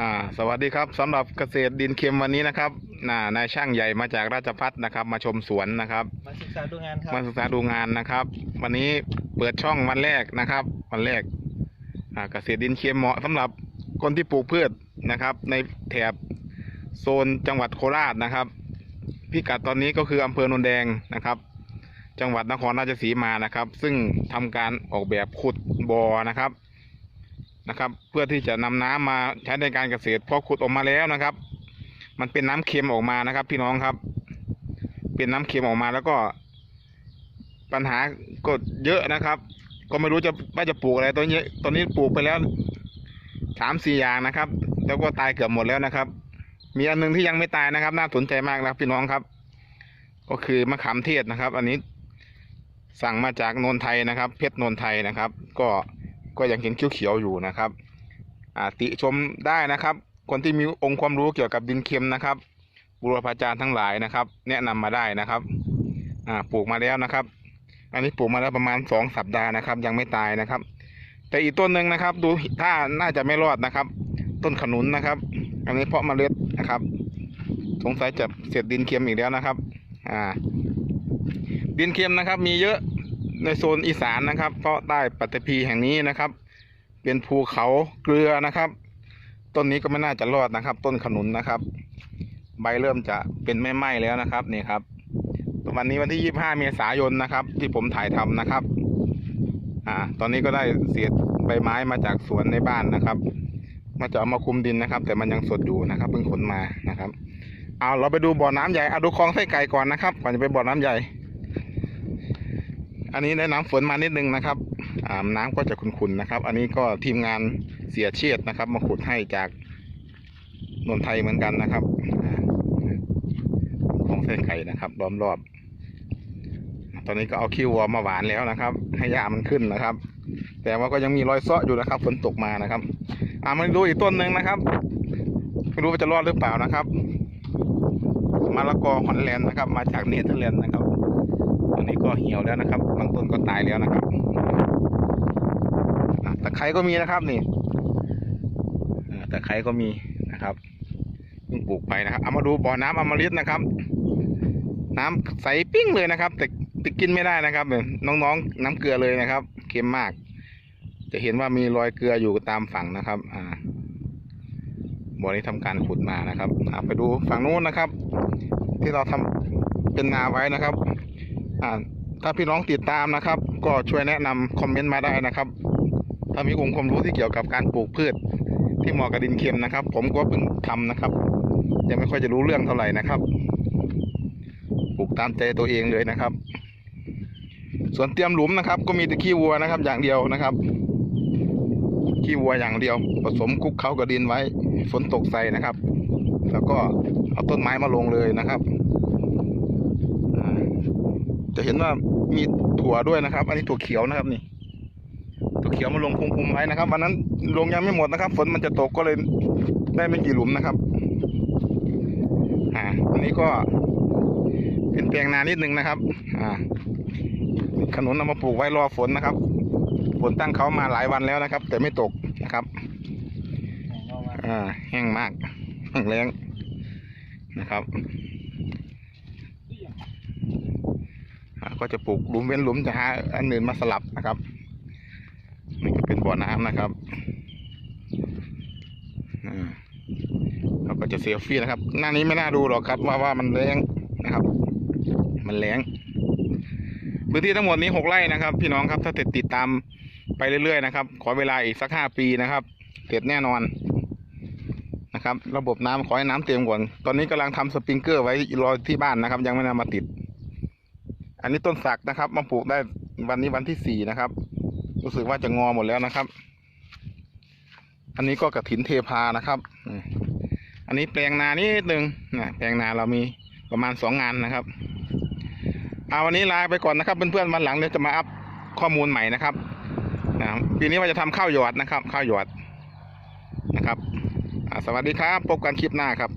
อ่าสวัสดีครับสำหรับเกษตรดินเค็มวันนี้นะครับน่านายช่างใหญ่มาจากราชพัฒนะครับ มาชมสวนนะครับ มาศึกษาดูงานครับมาศึกษาดูงานนะครับ วันนี้เปิดช่องวันแรกนะครับ วันแรกอ่าเกษตรดินเค็มเหมาะสำหรับคนที่ปลูกพืชนะครับ ในแถบโซนจังหวัดโคราชนะครับ พิกัดตอนนี้ก็คืออำเภอโนนแดงนะครับ จังหวัดนครราชสีมานะครับ ซึ่งทำการออกแบบขุดบ่อนะครับ นะครับ เพื่อที่จะนำน้ำมาใช้ในการเกษตรพอขุดออกมาแล้วนะครับ มันเป็นน้ำเค็มออกมานะครับ พี่น้องครับ เป็นน้ำเค็มออกมาแล้วก็ ปัญหาก็เยอะนะครับ ก็ไม่รู้จะว่าจะปลูกอะไรตอนนี้ตอนนี้ปลูกไปแล้วสามสี่อย่างนะครับ แล้วก็ตายเกือบหมดแล้วนะครับ มีอันหนึงที่ยังไม่ตายนะครับ น่าสนใจมากนะครับพี่น้องครับ ก็คือมะขามเทศนะครับ อันนี้สั่งมาจากโนนไทยนะครับ เพชรโนนไทยนะครับ ก็ ก็ยังเห็นเขียวๆอยู่นะครับอ่าติชมได้นะครับ คนที่มีองค์ความรู้เกี่ยวกับดินเค็มนะครับบุรพาจารย์ทั้งหลายนะครับ แนะนำมาได้นะครับอ่าปลูกมาแล้วนะครับ อันนี้ปลูกมาแล้วประมาณสองสัปดาห์นะครับ ยังไม่ตายนะครับ แต่อีกต้นหนึ่งนะครับ ดูถ้าน่าจะไม่รอดนะครับ ต้นขนุนนะครับ อันนี้เพาะเมล็ดนะครับ สงสัยจะเสร็จดินเค็มอีกแล้วนะครับ อ่า ดินเค็มนะครับ มีเยอะ ในโซนอีสานนะครับ เพราะใต้ปัตตภีแห่งนี้นะครับ เป็นภูเขาเกลือนะครับ ต้นนี้ก็ไม่น่าจะรอดนะครับ ต้นขนุนนะครับ ใบเริ่มจะเป็นไม่ไหม้แล้วนะครับนี่ครับ วันนี้วันที่ 25 เมษายนนะครับ ที่ผมถ่ายทำนะครับอ่าตอนนี้ก็ได้เศษใบไม้มาจากสวนในบ้านนะครับมาจะเอามาคุมดินนะครับ แต่มันยังสดอยู่นะครับเพิ่งขนมานะครับเอาเราไปดูบ่อน้ำใหญ่เอาดูคลองไส้ไก่ก่อนนะครับก่อนจะไปบ่อน้ำใหญ่ อันนี้ได้น้ำฝนมานิดนึงนะครับอ่าน้ำก็จะขุ่นๆนะครับ อันนี้ก็ทีมงานเสียเชียดนะครับ มาขุดให้จากนนไทยเหมือนกันนะครับ ของไส้นไก่นะครับล้อมรอบ ตอนนี้ก็เอาขี้วัวมาหวานแล้วนะครับ ให้หญ้ามันขึ้นนะครับ แต่ว่าก็ยังมีรอยเซาะอยู่นะครับ ฝนตกมานะครับอ่ามาดูอีกต้นหนึ่งนะครับไม่รู้ว่าจะรอดหรือเปล่านะครับมะละกอฮอลแลนด์นะครับ มาจากเนเธอร์แลนด์นะครับ อันนี้ก็เหี่ยวแล้วนะครับบางต้นก็ตายแล้วนะครับตะไคร้ก็มีนะครับนี่ตะไคร้ก็มีนะครับเพิ่งปลูกไปนะครับเอามาดูบ่อน้ำอมฤตนะครับ น้ำใสปิ้งเลยนะครับ แต่แต่กินไม่ได้นะครับเนี่ยน้องๆ น้ำเกลือเลยนะครับ เค็มมาก จะเห็นว่ามีรอยเกลืออยู่ตามฝั่งนะครับ อ่าบ่อนี้ทำการขุดมานะครับไปดูฝั่งนู้นนะครับ ที่เราทำเป็นนาไว้นะครับ ถ้าพี่น้องติดตามนะครับ ก็ช่วยแนะนำคอมเมนต์มาได้นะครับ ถ้ามีองค์ความรู้ที่เกี่ยวกับการปลูกพืช ที่เหมาะกับดินเค็มนะครับ ผมก็เพิ่งทำนะครับยังไม่ค่อยจะรู้เรื่องเท่าไหร่นะครับปลูกตามใจตัวเองเลยนะครับ ส่วนเตรียมหลุมนะครับ ก็มีแต่ขี้วัวนะครับ อย่างเดียวนะครับขี้วัวอย่างเดียว ผสมคุกเคล้ากับดินไว้ ฝนตกใส่นะครับ แล้วก็เอาต้นไม้มาลงเลยนะครับ จะเห็นว่ามีถั่วด้วยนะครับ อันนี้ถั่วเขียวนะครับนี่ถั่วเขียวมาลงคุมๆไว้นะครับวันนั้นลงยังไม่หมดนะครับฝนมันจะตกก็เลยได้ไม่กี่หลุมนะครับอ่าอันนี้ก็เป็นแปลงนานิดนึงนะครับ อ่าขนุนเอามาปลูกไว้รอฝนนะครับ ฝนตั้งเขามาหลายวันแล้วนะครับ แต่ไม่ตกนะครับอ่าแห้งมากแห้งแล้งนะครับอ่า ก็จะปลูกหลุมเว้นหลุมจะหาอันอื่นมาสลับนะครับนี่ก็เป็นบ่อน้ำนะครับเราก็จะเซลฟี่นะครับ หน้านี้ไม่น่าดูหรอกครับ ว่าว่ามันแรงนะครับ มันแรงพื้นที่ทั้งหมดนี้หกไร่นะครับ พี่น้องครับถ้าติดติดตามไปเรื่อยๆนะครับ ขอเวลาอีกสักห้าปีนะครับเสร็จแน่นอนนะครับ ระบบน้ำขอให้น้ำเต็มก่อน ตอนนี้กำลังทำสปริงเกอร์ไว้รอที่บ้านนะครับ ยังไม่นำมาติด อันนี้ต้นสักนะครับ มาปลูกได้วันนี้วันที่สี่นะครับ รู้สึกว่าจะงอหมดแล้วนะครับ อันนี้ก็กระถินเทพานะครับ อันนี้แปลงนานิดนึงนะแปลงนาเรามีประมาณสองงานนะครับเอาวันนี้ลาไปก่อนนะครับเพื่อนๆวันหลังเดี๋ยวจะมาอัพข้อมูลใหม่นะครับนะปีนี้ว่าจะทำข้าวหยอดนะครับ ข้าวหยอดนะครับสวัสดีครับพบกันคลิปหน้าครับ